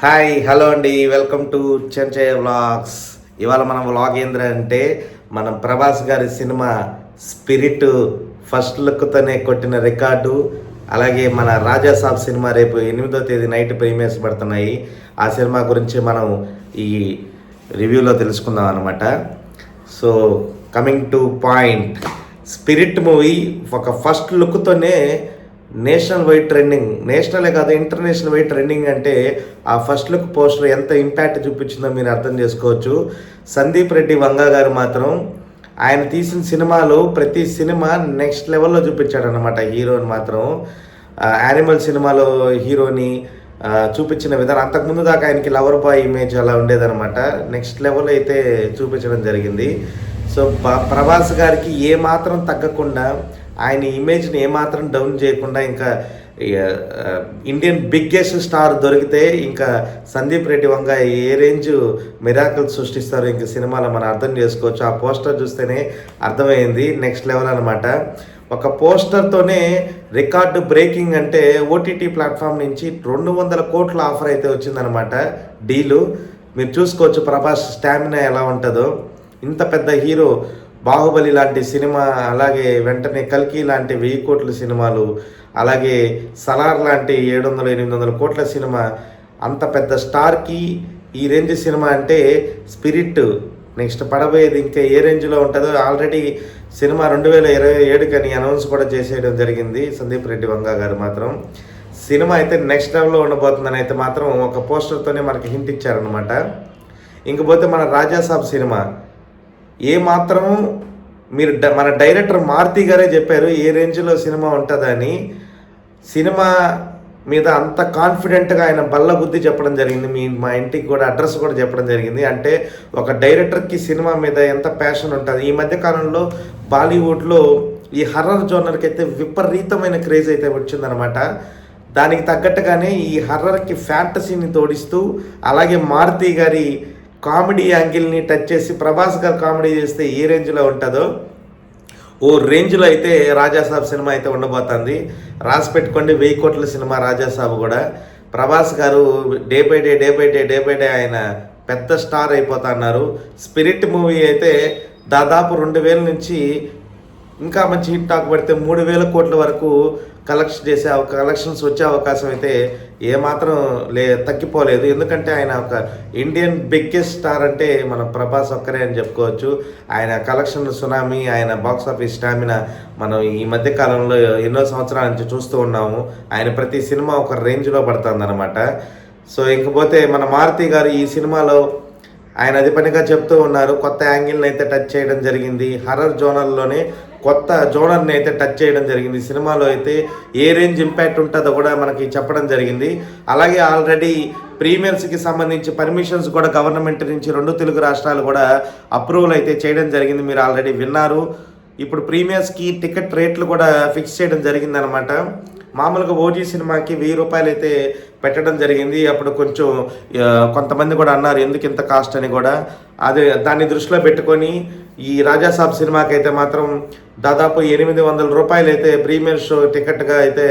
Hi hello అండి. Welcome to Chenchaiah vlogs. ఇవాళ మన వ్లాగ్ ఏంటంటే మనం ప్రభాస్ గారి సినిమా స్పిరిట్ ఫస్ట్ లుక్తోనే కొట్టిన రికార్డు అలాగే మన రాజా సాబ్ సినిమా రేపు ఎనిమిదో తేదీ నైట్ ప్రీమియర్స్ పడుతున్నాయి. ఆ సినిమా గురించి మనం ఈ రివ్యూలో తెలుసుకుందాం అనమాట so coming to point. Spirit movie ఒక ఫస్ట్ లుక్తోనే నేషనల్ వైడ్ ట్రెండింగ్. నేషనలే కాదు ఇంటర్నేషనల్ వైడ్ ట్రెండింగ్ అంటే ఆ ఫస్ట్ లుక్ పోస్టర్ ఎంత ఇంపాక్ట్ చూపించిందో మీరు అర్థం చేసుకోవచ్చు. సందీప్ రెడ్డి వంగా గారు మాత్రం ఆయన తీసిన సినిమాలు ప్రతి సినిమా నెక్స్ట్ లెవెల్లో చూపించాడు అనమాట హీరోని మాత్రం. యానిమల్ సినిమాలో హీరోని చూపించిన విధానం. అంతకుముందు దాకా ఆయనకి లవర్ బాయ్ ఇమేజ్ అలా ఉండేదనమాట నెక్స్ట్ లెవెల్ అయితే చూపించడం జరిగింది. సో ప్రభాస్ గారికి ఏ మాత్రం తగ్గకుండా ఆయన ఇమేజ్ని ఏమాత్రం డౌన్ చేయకుండా ఇంకా ఇండియన్ బిగ్గెస్ట్ స్టార్ దొరికితే ఇంకా సందీప్ రెడ్డి వంగ ఏ రేంజ్ మిరాకల్ సృష్టిస్తారో ఇంకా సినిమాలో మనం అర్థం చేసుకోవచ్చు. ఆ పోస్టర్ చూస్తేనే అర్థమైంది. నెక్స్ట్ లెవెల్ అనమాట ఒక పోస్టర్తోనే రికార్డు బ్రేకింగ్ అంటే ఓటీటీ ప్లాట్ఫామ్ నుంచి రెండు వందల కోట్ల ఆఫర్ అయితే వచ్చిందనమాట డీలు మీరు చూసుకోవచ్చు ప్రభాస్ స్టామినా ఎలా ఉంటుందో. ఇంత పెద్ద హీరో బాహుబలి లాంటి సినిమా అలాగే వెంటనే కల్కి లాంటి వెయ్యి కోట్ల సినిమాలు అలాగే సలార్ లాంటి ఏడు వందల ఎనిమిది వందల కోట్ల సినిమా అంత పెద్ద స్టార్కి ఈ రేంజ్ సినిమా అంటే స్పిరిట్ నెక్స్ట్ పడబోయేది ఇంకా ఏ రేంజ్లో ఉంటుందో ఆల్రెడీ సినిమా రెండు వేల ఇరవై ఏడుకని అనౌన్స్ కూడా చేసేయడం జరిగింది సందీప్ రెడ్డి వంగ గారు మాత్రం. సినిమా అయితే నెక్స్ట్ లెవెల్లో ఉండబోతుందని అయితే మాత్రం ఒక పోస్టర్తోనే మనకి హింట్ ఇచ్చారనమాట ఇంకపోతే మన రాజాసాబ్ సినిమా ఏ మాత్రం మీరు మన డైరెక్టర్ మారుతి గారే చెప్పారు ఏ రేంజ్లో సినిమా ఉంటుందని సినిమా మీద అంత కాన్ఫిడెంట్గా ఆయన బల్ల బుద్ధి చెప్పడం జరిగింది. మీ మా ఇంటికి కూడా అడ్రస్ కూడా చెప్పడం జరిగింది. అంటే ఒక డైరెక్టర్కి సినిమా మీద ఎంత ప్యాషన్ ఉంటుంది. ఈ మధ్య కాలంలో బాలీవుడ్లో ఈ హర్రర్ జోనర్కి అయితే విపరీతమైన క్రేజ్ అయితే వచ్చిందనమాట దానికి తగ్గట్టుగానే ఈ హర్రర్కి ఫ్యాంటసీని తోడిస్తూ అలాగే మారుతి గారి కామెడీ యాంగిల్ని టచ్ చేసి ప్రభాస్ గారు కామెడీ చేస్తే ఏ రేంజ్లో ఉంటుందో ఓ రేంజ్లో అయితే రాజాసాబ్ సినిమా అయితే ఉండబోతుంది. రాసి పెట్టుకోండి వెయ్యి కోట్ల సినిమా రాజాసాబ్ కూడా. Prabhas garu day by day day by day day by day ఆయన పెద్ద స్టార్ అయిపోతున్నారు స్పిరిట్ మూవీ అయితే దాదాపు రెండు వేల నుంచి ఇంకా మంచి హిట్ టాక్ పడితే మూడు వేల కోట్ల వరకు కలెక్షన్ చేసే కలెక్షన్స్ వచ్చే అవకాశం అయితే ఏమాత్రం లే తగ్గిపోలేదు. ఎందుకంటే ఆయన ఒక ఇండియన్ బిగ్గెస్ట్ స్టార్ అంటే మన ప్రభాస్ ఒక్కరే అని చెప్పుకోవచ్చు. ఆయన కలెక్షన్ సునామీ ఆయన బాక్స్ ఆఫీస్ స్టామినా మనం ఈ మధ్య కాలంలో ఎన్నో సంవత్సరాల నుంచి చూస్తూ ఉన్నాము. ఆయన ప్రతి సినిమా ఒక రేంజ్లో పడుతుందన్నమాట. సో ఇంకపోతే మన మారుతి గారు ఈ సినిమాలో ఆయన అది పనిగా చెప్తూ ఉన్నారు. కొత్త యాంగిల్ని అయితే టచ్ చేయడం జరిగింది. హర్రర్ జోనర్లోనే కొత్త జోనర్ని అయితే టచ్ చేయడం జరిగింది. సినిమాలో అయితే ఏ రేంజ్ ఇంపాక్ట్ ఉంటుందో కూడా మనకి చెప్పడం జరిగింది. అలాగే ఆల్రెడీ ప్రీమియర్స్కి సంబంధించి పర్మిషన్స్ కూడా గవర్నమెంట్ నుంచి రెండు తెలుగు రాష్ట్రాలు కూడా అప్రూవల్ అయితే చేయడం జరిగింది. మీరు ఆల్రెడీ విన్నారు. ఇప్పుడు ప్రీమియర్స్కి టికెట్ రేట్లు కూడా ఫిక్స్ చేయడం జరిగిందనమాట మామూలుగా ఓజీ సినిమాకి వెయ్యి రూపాయలు అయితే పెట్టడం జరిగింది. అప్పుడు కొంచెం కొంతమంది కూడా అన్నారు ఎందుకు ఇంత కాస్ట్? అని కూడా. అదే దాన్ని దృష్టిలో పెట్టుకొని ఈ రాజాసాబ్ సినిమాకి అయితే మాత్రం దాదాపు ఎనిమిది వందల రూపాయలు అయితే ప్రీమియర్ షో టికెట్గా అయితే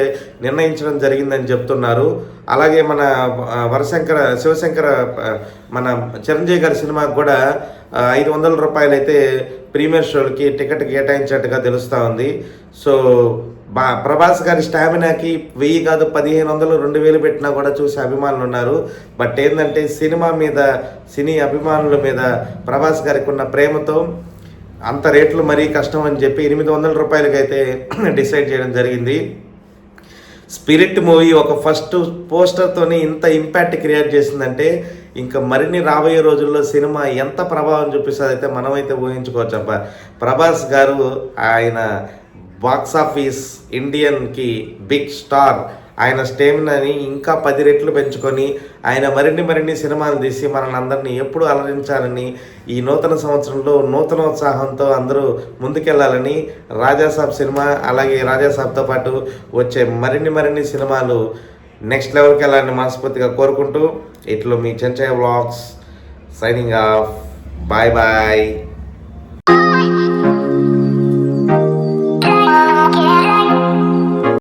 నిర్ణయించడం జరిగిందని చెప్తున్నారు. అలాగే మన వరశంకర శివశంకర మన చిరంజీవి గారి సినిమాకి కూడా ఐదు వందల రూపాయలు అయితే ప్రీమియర్ షోలకి టికెట్ కేటాయించినట్టుగా తెలుస్తూ ఉంది. సో బా ప్రభాస్ గారి స్టామినాకి వెయ్యి కాదు పదిహేను వందలు రెండు వేలు పెట్టినా కూడా చూసే అభిమానులు ఉన్నారు. బట్ ఏంటంటే సినిమా మీద సినీ అభిమానుల మీద ప్రభాస్ గారికి ఉన్న ప్రేమతో అంత రేట్లు మరీ కష్టం అని చెప్పి ఎనిమిది వందల రూపాయలకైతే డిసైడ్ చేయడం జరిగింది. స్పిరిట్ మూవీ ఒక ఫస్ట్ పోస్టర్తోనే ఇంత ఇంపాక్ట్ క్రియేట్ చేసిందంటే ఇంకా మరిన్ని రాబోయే రోజుల్లో సినిమా ఎంత ప్రభావం చూపిస్తుందైతే మనమైతే ఊహించుకోవచ్చు. అబ్బా ప్రభాస్ గారు ఆయన బాక్స్ ఆఫీస్ ఇండియన్కి బిగ్ స్టార్ ఆయన స్టేమినాని ఇంకా పది రెట్లు పెంచుకొని ఆయన మరిన్ని మరిన్ని సినిమాలు తీసి మనల్ని అందరినీ ఎప్పుడు అలరించాలని ఈ నూతన సంవత్సరంలో నూతనోత్సాహంతో అందరూ ముందుకెళ్ళాలని రాజాసాబ్ సినిమా అలాగే రాజాసాబ్తో పాటు వచ్చే మరిన్ని మరిన్ని సినిమాలు నెక్స్ట్ లెవెల్కి వెళ్ళాలని మనస్ఫూర్తిగా కోరుకుంటూ ఇట్లో మీ Chenchaiah vlogs signing off. Bye bye.